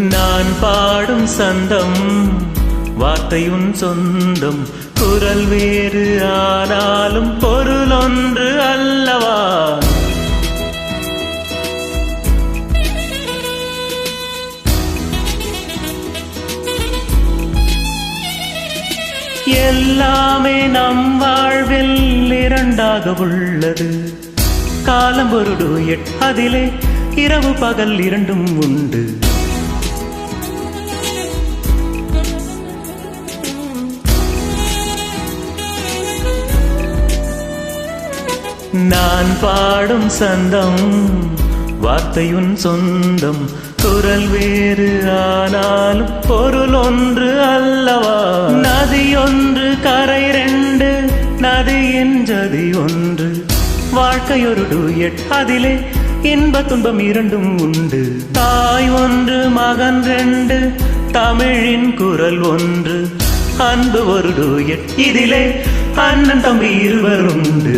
நான் பாடும் சந்தம் வார்த்தையும் சொந்தம். குரல் வேறு ஆனாலும் பொருள் ஒன்று அல்லவா? எல்லாமே நம் வாழ்வில் இரண்டாக உள்ளது. காலம் ஒரு டூயட் அதிலே இரவு பகல் இரண்டும் உண்டு. நான் பாடும் சந்தம் வார்த்தையுன் சொந்தம் குரல் வேறு ஆனாலும் பொருள் ஒன்று அல்லவா? நதி ஒன்று கரை ரெண்டு நதியின் ஜதி ஒன்று. வாழ்க்கையொரு டூயட் அதிலே இன்ப துன்பம் இரண்டும் உண்டு. தாய் ஒன்று மகன் ரெண்டு தமிழின் குரல் ஒன்று. அன்பு ஒரு டூயட் இதிலே அண்ணன் தம்பி இருவர் உண்டு